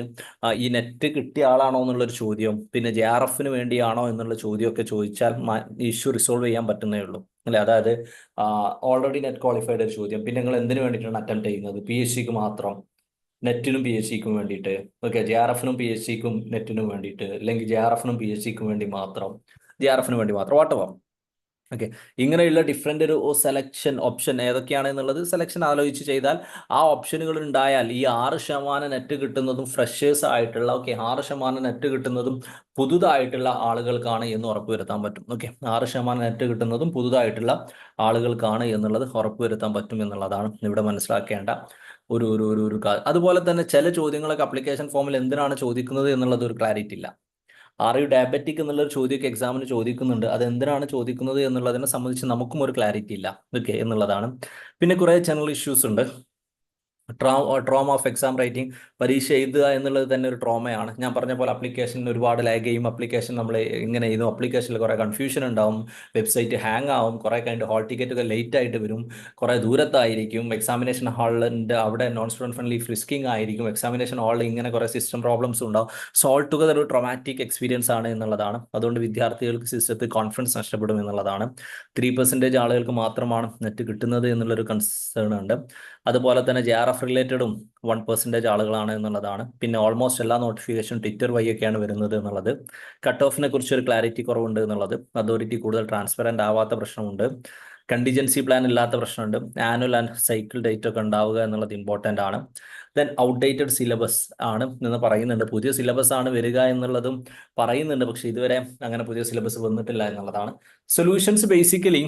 ഈ നെറ്റ് കിട്ടിയ ആളാണോ എന്നുള്ളൊരു ചോദ്യം പിന്നെ ജെ ആർ എഫിന് വേണ്ടിയാണോ എന്നുള്ള ചോദ്യമൊക്കെ ചോദിച്ചാൽ ഇഷ്യൂ റിസോൾവ് ചെയ്യാൻ പറ്റുന്നേ ഉള്ളൂ. അല്ലേ? അതായത് ഓൾറെഡി നെറ്റ് ക്വാളിഫൈഡ് ഒരു ചോദ്യം. പിന്നെ നിങ്ങൾ എന്തിനു വേണ്ടിയിട്ടാണ് അറ്റംപ്റ്റ് ചെയ്യുന്നത്? പി എസ് സിക്ക് മാത്രം നെറ്റിനും പി എച്ച് സിക്കും വേണ്ടിയിട്ട്. ഓക്കെ ജെ ആർ എഫിനും പി എച്ച് സിക്കും നെറ്റിനും വേണ്ടിയിട്ട്. അല്ലെങ്കിൽ ജെ ആർ എഫിനും പി എച്ച് സിക്കും വേണ്ടി മാത്രം. ജെ ആർ എഫിന് വേണ്ടി മാത്രം. വാട്ട് ഓക്കെ ഇങ്ങനെയുള്ള ഡിഫറെന്റ് ഒരു സെലക്ഷൻ ഓപ്ഷൻ ഏതൊക്കെയാണ് എന്നുള്ളത് സെലക്ഷൻ ആലോചിച്ച് ചെയ്താൽ ആ ഓപ്ഷനുകൾ ഉണ്ടായാൽ ഈ ആറ് ശതമാനം നെറ്റ് കിട്ടുന്നതും ഫ്രഷേഴ്സ് ആയിട്ടുള്ള ഓക്കെ ആറ് ശതമാനം നെറ്റ് കിട്ടുന്നതും പുതുതായിട്ടുള്ള ആളുകൾക്കാണ് എന്ന് ഉറപ്പുവരുത്താൻ പറ്റും. ഓക്കെ ആറ് ശതമാനം നെറ്റ് കിട്ടുന്നതും പുതുതായിട്ടുള്ള ആളുകൾക്കാണ് എന്നുള്ളത് ഉറപ്പുവരുത്താൻ പറ്റും എന്നുള്ളതാണ് ഇവിടെ മനസ്സിലാക്കേണ്ട ഒരു ഒരു ഒരു ഒരു അതുപോലെ തന്നെ ചില ചോദ്യങ്ങളൊക്കെ അപ്ലിക്കേഷൻ ഫോമിൽ എന്തിനാണ് ചോദിക്കുന്നത് എന്നുള്ളത് ഒരു ക്ലാരിറ്റി ഇല്ല. ആർ യു ഡയബറ്റിക് എന്നുള്ളൊരു ചോദ്യമൊക്കെ എക്സാമിന് ചോദിക്കുന്നുണ്ട്. അത് എന്തിനാണ് ചോദിക്കുന്നത് എന്നുള്ളതിനെ സംബന്ധിച്ച് നമുക്കും ഒരു ക്ലാരിറ്റി ഇല്ല. ഓക്കെ എന്നുള്ളതാണ്. പിന്നെ കുറേ ജനറൽ ഇഷ്യൂസ് ഉണ്ട്. ട്രോ ട്രോമ ഓഫ് എക്സാം റൈറ്റിംഗ് പരീക്ഷ എഴുതുക എന്നുള്ളത് തന്നെ ഒരു ട്രോമയാണ് ഞാൻ പറഞ്ഞ പോലെ അപ്ലിക്കേഷൻ ഒരുപാട് ലാഗ് ചെയ്യും. അപ്ലിക്കേഷൻ നമ്മൾ ഇങ്ങനെ ചെയ്തു അപ്ലിക്കേഷനിൽ കുറേ കൺഫ്യൂഷൻ ഉണ്ടാവും. വെബ്സൈറ്റ് ഹാങ് ആവും. കുറേ കഴിഞ്ഞിട്ട് ഹാൾ ടിക്കറ്റ് ഒക്കെ ലേറ്റ് ആയിട്ട് വരും. കുറേ ദൂരത്തായിരിക്കും. എക്സാമിനേഷൻ ഹാളിന്റെ അവിടെ നോൺ സ്റ്റുഡന്റ് ഫ്രണ്ട്ലി ഫ്രിസ്കിംഗ് ആയിരിക്കും. എക്സാമിനേഷൻ ഹാളിൽ ഇങ്ങനെ കുറേ സിസ്റ്റം പ്രോബ്ലംസ് ഉണ്ടാവും. സോൾ ടുഗദർ ഒരു ട്രോമാറ്റിക് എക്സ്പീരിയൻസ് ആണ് എന്നുള്ളതാണ്. അതുകൊണ്ട് വിദ്യാർത്ഥികൾക്ക് സിസ്റ്റത്തിൽ കോൺഫിഡൻസ് നഷ്ടപ്പെടും എന്നുള്ളതാണ്. ത്രീ പെർസെന്റേജ് ആളുകൾക്ക് മാത്രമാണ് നെറ്റ് കിട്ടുന്നത് എന്നുള്ളൊരു കൺസേൺ ഉണ്ട്. അതുപോലെ തന്നെ ജെ ആർ എഫ് റിലേറ്റഡും വൺ പെർസെന്റേജ് ആളുകളാണ് എന്നുള്ളതാണ്. പിന്നെ ഓൾമോസ്റ്റ് എല്ലാ നോട്ടിഫിക്കേഷൻ ട്വിറ്റർ വഴിയൊക്കെയാണ് വരുന്നത് എന്നുള്ളത്. കട്ട് ഓഫിനെ കുറിച്ച് ഒരു ക്ലാരിറ്റി കുറവുണ്ട് എന്നുള്ളത്. അതോറിറ്റി കൂടുതൽ ട്രാൻസ്പെറന്റ് ആവാത്ത പ്രശ്നമുണ്ട്. കണ്ടിജൻസി പ്ലാൻ ഇല്ലാത്ത പ്രശ്നമുണ്ട്. ആനുവൽ ആൻഡ് സൈക്കിൾ ഡേറ്റ് ഒക്കെ ഉണ്ടാവുക എന്നുള്ളത് ഇമ്പോർട്ടന്റ് ആണ്. ദെൻ ഔട്ട്ഡേറ്റഡ് സിലബസ് ആണ് എന്ന് പറയുന്നുണ്ട്. പുതിയ സിലബസ് ആണ് വരിക എന്നുള്ളതും പറയുന്നുണ്ട്. പക്ഷേ ഇതുവരെ അങ്ങനെ പുതിയ സിലബസ് വന്നിട്ടില്ല എന്നുള്ളതാണ്. സൊല്യൂഷൻസ് ബേസിക്കലി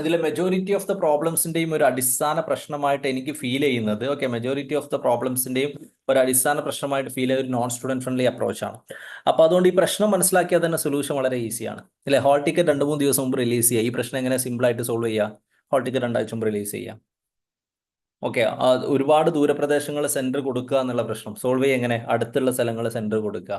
ഇതിലെ മെജോറിറ്റി ഓഫ് ദ പ്രോബ്ലംസിന്റെയും ഒരു അടിസ്ഥാന പ്രശ്നമായിട്ട് എനിക്ക് ഫീൽ ചെയ്യുന്നത്. ഓക്കെ മെജോറിറ്റി ഓഫ് ദ പ്രോബ്ലംസിന്റെയും ഒരു അടിസ്ഥാന പ്രശ്നമായിട്ട് ഫീൽ ചെയ്യുന്ന ഒരു നോൺ സ്റ്റുഡന്റ് ഫ്രണ്ട്ലി അപ്രോച്ച് ആണ്. അപ്പോൾ അതുകൊണ്ട് ഈ പ്രശ്നം മനസ്സിലാക്കിയാൽ തന്നെ സൊല്യൂഷൻ വളരെ ഈസിയാണ് അല്ലെ? ഹോൾ ടിക്കറ്റ് രണ്ട് മൂന്ന് ദിവസം മുമ്പ് റിലീസ് ചെയ്യുക. ഈ പ്രശ്നം എങ്ങനെ സിമ്പിൾ ആയിട്ട് സോൾവ് ചെയ്യുക? ഹോൾ ടിക്കറ്റ് രണ്ടാഴ്ച മുമ്പ് റിലീസ് ചെയ്യുക. ഓക്കെ ഒരുപാട് ദൂരപ്രദേശങ്ങൾ സെന്റർ കൊടുക്കുക എന്നുള്ള പ്രശ്നം. സോൾവ് ചെയ്യുക എങ്ങനെ? അടുത്തുള്ള സ്ഥലങ്ങൾ സെന്റർ കൊടുക്കുക.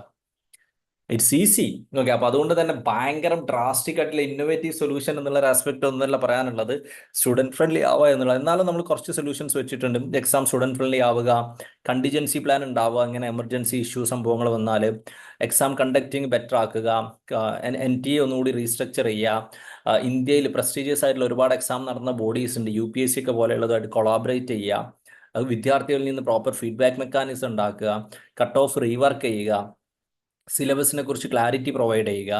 ഇറ്റ്സ് ഈസി ഓക്കെ അപ്പൊ അതുകൊണ്ട് തന്നെ ഭയങ്കര ഡ്രാസ്റ്റിക് ആയിട്ടുള്ള ഇന്നോവേറ്റീവ് സൊല്യൂഷൻ എന്നുള്ള ഒരു ആസ്പെക്ട് ഒന്നല്ല പറയാനുള്ളത്. സ്റ്റുഡന്റ് ഫ്രണ്ട്ലി ആവുക എന്നുള്ളത്. എന്നാലും നമ്മൾ കുറച്ച് സൊല്യൂഷൻസ് വെച്ചിട്ടുണ്ട്. എക്സാം സ്റ്റുഡന്റ് ഫ്രണ്ട്ലി ആവുക കണ്ടിജൻസി പ്ലാൻ ഉണ്ടാവുക അങ്ങനെ എമർജൻസി ഇഷ്യൂ സംഭവങ്ങൾ വന്നാൽ എക്സാം കണ്ടക്ടിങ് ബെറ്റർ ആക്കുക എൻ ടി എ ഒന്നുകൂടി റീസ്ട്രക്ചർ ചെയ്യുക. ഇന്ത്യയിൽ പ്രസ്റ്റീജിയസ് ആയിട്ടുള്ള ഒരുപാട് എക്സാം നടന്ന ബോഡീസ് ഉണ്ട്. യു പി എസ് സി ഒക്കെ പോലെയുള്ളതായിട്ട് കൊളാബറേറ്റ് ചെയ്യുക. അത് വിദ്യാർത്ഥികളിൽ നിന്ന് പ്രോപ്പർ ഫീഡ്ബാക്ക് മെക്കാനിസം ഉണ്ടാക്കുക. കട്ട് ഓഫ് റീവർക്ക് ചെയ്യുക. സിലബസിനെ കുറിച്ച് ക്ലാരിറ്റി പ്രൊവൈഡ് ചെയ്യുക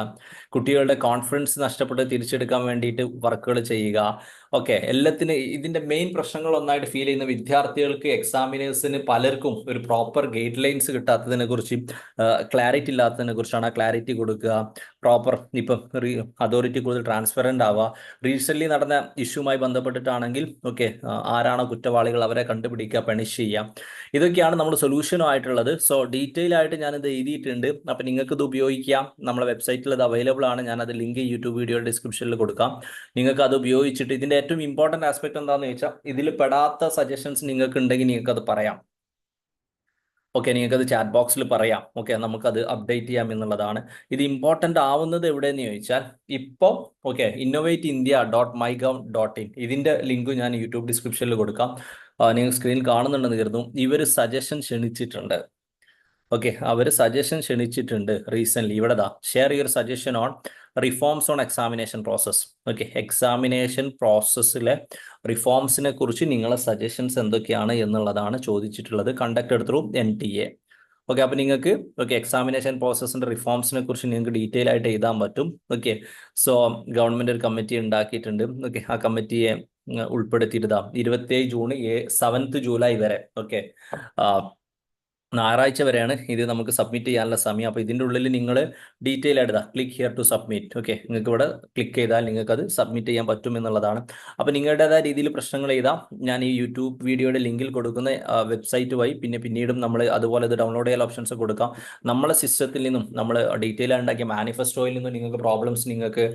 കുട്ടികളുടെ കോൺഫിഡൻസ് നഷ്ടപ്പെട്ട് തിരിച്ചെടുക്കാൻ വേണ്ടിയിട്ട് വർക്കുകൾ ചെയ്യുക ഓക്കെ എല്ലാത്തിനും ഇതിന്റെ മെയിൻ പ്രശ്നങ്ങൾ ഒന്നായിട്ട് ഫീൽ ചെയ്യുന്ന വിദ്യാർത്ഥികൾക്ക് എക്സാമിനേഴ്സിന് പലർക്കും ഒരു പ്രോപ്പർ ഗൈഡ് ലൈൻസ് കിട്ടാത്തതിനെ കുറിച്ച് ക്ലാരിറ്റി ഇല്ലാത്തതിനെ കുറിച്ചാണ് ക്ലാരിറ്റി കൊടുക്കുക. പ്രോപ്പർ ഇപ്പം അതോറിറ്റി കൂടുതൽ ട്രാൻസ്പെറന്റ് ആവുക. റീസെന്റ്ലി നടന്ന ഇഷ്യൂമായി ബന്ധപ്പെട്ടിട്ടാണെങ്കിൽ ഓക്കെ ആരാണോ കുറ്റവാളികൾ അവരെ കണ്ടുപിടിക്കുക പണിഷ് ചെയ്യുക. ഇതൊക്കെയാണ് നമ്മൾ സൊല്യൂഷനും ആയിട്ടുള്ളത്. സോ ഡീറ്റെയിൽ ആയിട്ട് ഞാനിത് എഴുതിയിട്ടുണ്ട്. അപ്പം നിങ്ങൾക്ക് ഇത് ഉപയോഗിക്കാം. നമ്മുടെ വെബ്സൈറ്റിൽ അത് അവൈലബിൾ ആണ്. ഞാനത് ലിങ്ക് യൂട്യൂബ് വീഡിയോ ഡിസ്ക്രിപ്ഷനിൽ കൊടുക്കാം. നിങ്ങൾക്ക് അത് ഉപയോഗിച്ചിട്ട് ഇതിന്റെ ഏറ്റവും ഇമ്പോർട്ടന്റ് ആസ്പെക്ട് എന്താണെന്ന് ചോദിച്ചാൽ ഇതിൽ പെടാത്ത സജഷൻസ് നിങ്ങൾക്ക് ഉണ്ടെങ്കിൽ നിങ്ങൾക്കത് പറയാം. ഓക്കെ നിങ്ങൾക്കത് ചാറ്റ് ബോക്സിൽ പറയാം. ഓക്കെ നമുക്കത് അപ്ഡേറ്റ് ചെയ്യാം എന്നുള്ളതാണ്. ഇത് ഇമ്പോർട്ടന്റ് ആവുന്നത് എവിടെയെന്ന് ചോദിച്ചാൽ ഇപ്പോൾ okay innovate India dot my gov dot in ഇതിന്റെ ലിങ്ക് ഞാൻ യൂട്യൂബ് ഡിസ്ക്രിപ്ഷനിൽ കൊടുക്കാം. നിങ്ങൾ സ്ക്രീനിൽ കാണുന്നുണ്ടെന്ന് കരുതും ഇവർ സജഷൻ ക്ഷണിച്ചിട്ടുണ്ട്. ഓക്കെ അവർ സജഷൻ ക്ഷണിച്ചിട്ടുണ്ട് റീസെന്റ്ലി ഇവിടെ ദാ share your suggestion on reforms on examination process okay examination പ്രോസസ്സിലെ റിഫോംസിനെ കുറിച്ച് നിങ്ങളെ സജഷൻസ് എന്തൊക്കെയാണ് എന്നുള്ളതാണ് ചോദിച്ചിട്ടുള്ളത്. Conducted through N T A okay അപ്പോൾ നിങ്ങൾക്ക് ഓക്കെ എക്സാമിനേഷൻ പ്രോസസ്സിന്റെ റിഫോംസിനെ കുറിച്ച് നിങ്ങൾക്ക് ഡീറ്റെയിൽ ആയിട്ട് എഴുതാൻ പറ്റും. ഓക്കെ സോ ഗവൺമെന്റ് ഒരു കമ്മിറ്റി ഉണ്ടാക്കിയിട്ടുണ്ട്. ഓക്കെ ആ കമ്മിറ്റിയെ ഉൾപ്പെടുത്തിയിട്ടാ ഇരുപത്തേഴ് ജൂൺ സെവൻത്ത് ജൂലൈ വരെ. ഓക്കെ ഞായറാഴ്ച വരെയാണ് ഇത് നമുക്ക് സബ്മിറ്റ് ചെയ്യാനുള്ള സമയം. അപ്പോൾ ഇതിന്റെ ഉള്ളിൽ നിങ്ങൾ ഡീറ്റെയിൽ ആയിട്ട് click here to submit okay നിങ്ങൾക്ക് ഇവിടെ ക്ലിക്ക് ചെയ്താൽ നിങ്ങൾക്ക് അത് സബ്മിറ്റ് ചെയ്യാൻ പറ്റും എന്നുള്ളതാണ്. അപ്പോൾ നിങ്ങളുടേതായ രീതിയിൽ പ്രശ്നങ്ങൾ ചെയ്താൽ ഞാൻ ഈ യൂട്യൂബ് വീഡിയോയുടെ ലിങ്കിൽ കൊടുക്കുന്ന വെബ്സൈറ്റ് വഴി പിന്നെ പിന്നീടും നമ്മൾ അതുപോലെ ഇത് ഡൗൺലോഡ് ചെയ്യാൻ ഓപ്ഷൻസ് കൊടുക്കാം. നമ്മളെ സിസ്റ്റത്തിൽ നിന്നും നമ്മൾ ഡീറ്റെയിൽ ഉണ്ടാക്കിയ മാനിഫെസ്റ്റോയിൽ നിന്നും നിങ്ങൾക്ക് പ്രോബ്ലംസ് നിങ്ങൾക്ക്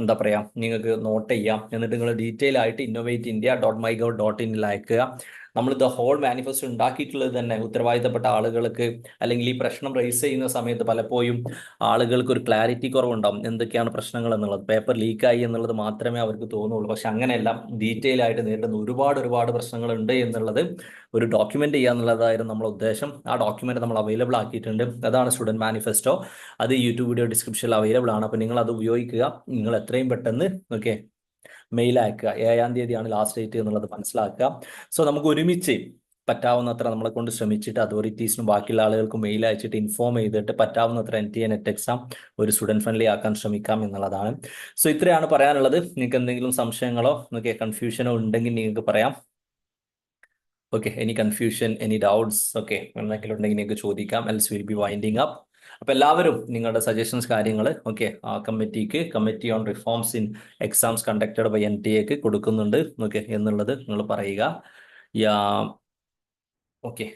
എന്താ പറയുക നിങ്ങൾക്ക് നോട്ട് ചെയ്യാം. എന്നിട്ട് നിങ്ങൾ ഡീറ്റെയിൽ ആയിട്ട് innovate India dot my gov dot ഇനിൽ അയക്കുക. നമ്മൾ ദ ഹോൾ മാനിഫെസ്റ്റോ ഉണ്ടാക്കിയിട്ടുള്ളത് തന്നെ ഉത്തരവാദിത്തപ്പെട്ട ആളുകൾക്ക് അല്ലെങ്കിൽ ഈ പ്രശ്നം റേസ് ചെയ്യുന്ന സമയത്ത് പലപ്പോഴും ആളുകൾക്ക് ഒരു ക്ലാരിറ്റി കുറവുണ്ടാവും. എന്തൊക്കെയാണ് പ്രശ്നങ്ങൾ എന്നുള്ളത്? പേപ്പർ ലീക്കായി എന്നുള്ളത് മാത്രമേ അവർക്ക് തോന്നുള്ളൂ. പക്ഷെ അങ്ങനെയല്ല. ഡീറ്റെയിൽ ആയിട്ട് നേരിടുന്ന ഒരുപാട് ഒരുപാട് പ്രശ്നങ്ങളുണ്ട് എന്നുള്ളത് ഒരു ഡോക്യുമെന്റ് ചെയ്യുക എന്നുള്ളതായിരുന്നു നമ്മുടെ ഉദ്ദേശം. ആ ഡോക്യുമെന്റ് നമ്മൾ അവൈലബിൾ ആക്കിയിട്ടുണ്ട്. അതാണ് സ്റ്റുഡന്റ് മാനിഫെസ്റ്റോ അത് യൂട്യൂബ് വീഡിയോ ഡിസ്ക്രിപ്ഷനിൽ അവൈലബിൾ ആണ്. അപ്പോൾ നിങ്ങൾ അത് ഉപയോഗിക്കുക. നിങ്ങൾ എത്രയും പെട്ടെന്ന് ഓക്കെ മെയിൽ അയക്കുക. ഏഴാം തീയതിയാണ് ലാസ്റ്റ് ഡേറ്റ് എന്നുള്ളത് മനസ്സിലാക്കുക. സോ നമുക്ക് ഒരുമിച്ച് പറ്റാവുന്നത്ര നമ്മളെ കൊണ്ട് ശ്രമിച്ചിട്ട് അതോറിറ്റീസിനും ബാക്കിയുള്ള ആളുകൾക്കും മെയിൽ അയച്ചിട്ട് ഇൻഫോം ചെയ്തിട്ട് പറ്റാവുന്നത്ര N T A net exam ഒരു സ്റ്റുഡന്റ് ഫ്രണ്ട്ലി ആക്കാൻ ശ്രമിക്കാം എന്നുള്ളതാണ്. സോ ഇത്രയാണ് പറയാനുള്ളത്. നിങ്ങൾക്ക് എന്തെങ്കിലും സംശയങ്ങളോ നിങ്ങൾക്ക് കൺഫ്യൂഷനോ ഉണ്ടെങ്കിൽ നിങ്ങൾക്ക് പറയാം. Okay any confusion any doubts okay എന്തെങ്കിലും ഉണ്ടെങ്കിൽ നിങ്ങൾക്ക് ചോദിക്കാം. Else will be winding up അപ്പോൾ എല്ലാവരും നിങ്ങളുടെ സജഷൻസ് കാര്യങ്ങൾ ഓക്കെ ആ കമ്മിറ്റിക്ക് committee on reforms in exams conducted by N T എക്ക് കൊടുക്കുന്നുണ്ട്. ഓക്കെ എന്നുള്ളത് നിങ്ങൾ പറയുക. Yeah okay